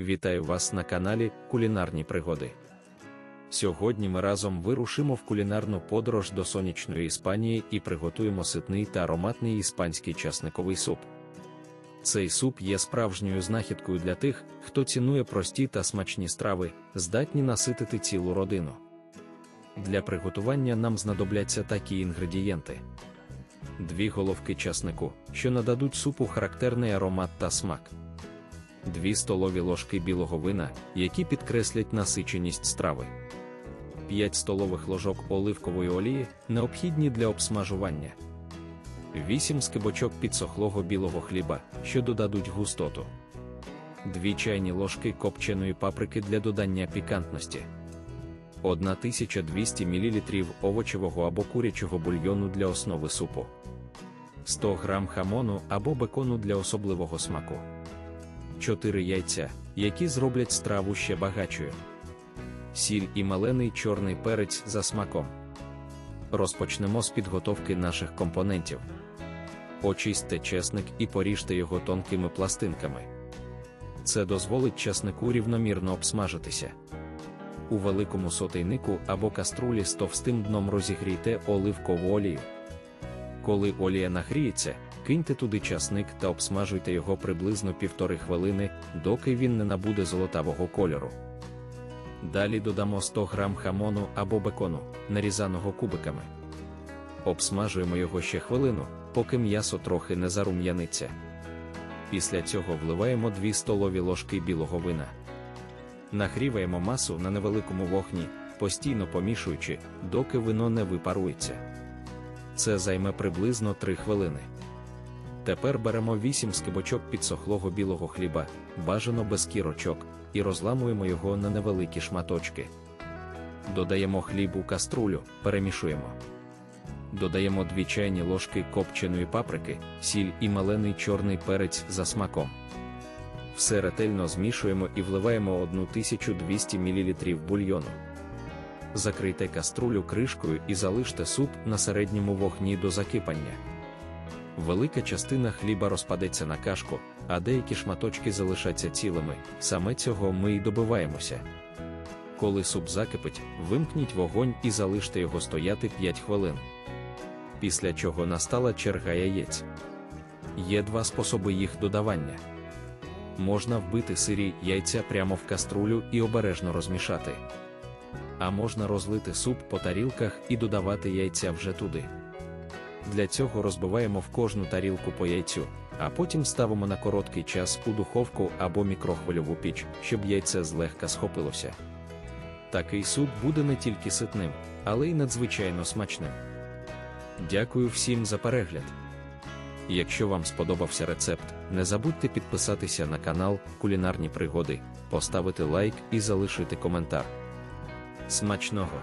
Вітаю вас на каналі Кулінарні пригоди. Сьогодні ми разом вирушимо в кулінарну подорож до сонячної Іспанії і приготуємо ситний та ароматний іспанський часниковий суп. Цей суп є справжньою знахідкою для тих, хто цінує прості та смачні страви, здатні наситити цілу родину. Для приготування нам знадобляться такі інгредієнти: дві головки часнику, що нададуть супу характерний аромат та смак. 2 столові ложки білого вина, які підкреслять насиченість страви, 5 столових ложок оливкової олії, необхідні для обсмажування, 8 скибочок підсохлого білого хліба, що додадуть густоту, 2 чайні ложки копченої паприки для додання пікантності, 1200 мл овочевого або курячого бульйону для основи супу, 100 г хамону або бекону для особливого смаку. 4 яйця, які зроблять страву ще багачою. Сіль і малений чорний перець за смаком. Розпочнемо з підготовки наших компонентів. Очистьте чесник і поріжте його тонкими пластинками. Це дозволить часнику рівномірно обсмажитися. У великому сотейнику або каструлі з товстим дном розігрійте оливкову олію. Коли олія нагріється, киньте туди часник та обсмажуйте його приблизно півтори хвилини, доки він не набуде золотавого кольору. Далі додамо 100 г хамону або бекону, нарізаного кубиками. Обсмажуємо його ще хвилину, поки м'ясо трохи не зарум'яниться. Після цього вливаємо 2 столові ложки білого вина. Нагріваємо масу на невеликому вогні, постійно помішуючи, доки вино не випарується. Це займе приблизно 3 хвилини. Тепер беремо 8 скибочок підсохлого білого хліба, бажано без кірочок, і розламуємо його на невеликі шматочки. Додаємо хліб у каструлю, перемішуємо. Додаємо 2 чайні ложки копченої паприки, сіль і малений чорний перець за смаком. Все ретельно змішуємо і вливаємо 1200 мл бульйону. Закрийте каструлю кришкою і залиште суп на середньому вогні до закипання. Велика частина хліба розпадеться на кашку, а деякі шматочки залишаться цілими. Саме цього ми й добиваємося. Коли суп закипить, вимкніть вогонь і залиште його стояти 5 хвилин. Після чого настала черга яєць. Є два способи їх додавання. Можна вбити сирі яйця прямо в каструлю і обережно розмішати. А можна розлити суп по тарілках і додавати яйця вже туди. Для цього розбиваємо в кожну тарілку по яйцю, а потім ставимо на короткий час у духовку або мікрохвильову піч, щоб яйце злегка схопилося. Такий суп буде не тільки ситним, але й надзвичайно смачним. Дякую всім за перегляд. Якщо вам сподобався рецепт, не забудьте підписатися на канал Кулінарні Пригоди, поставити лайк і залишити коментар. Смачного!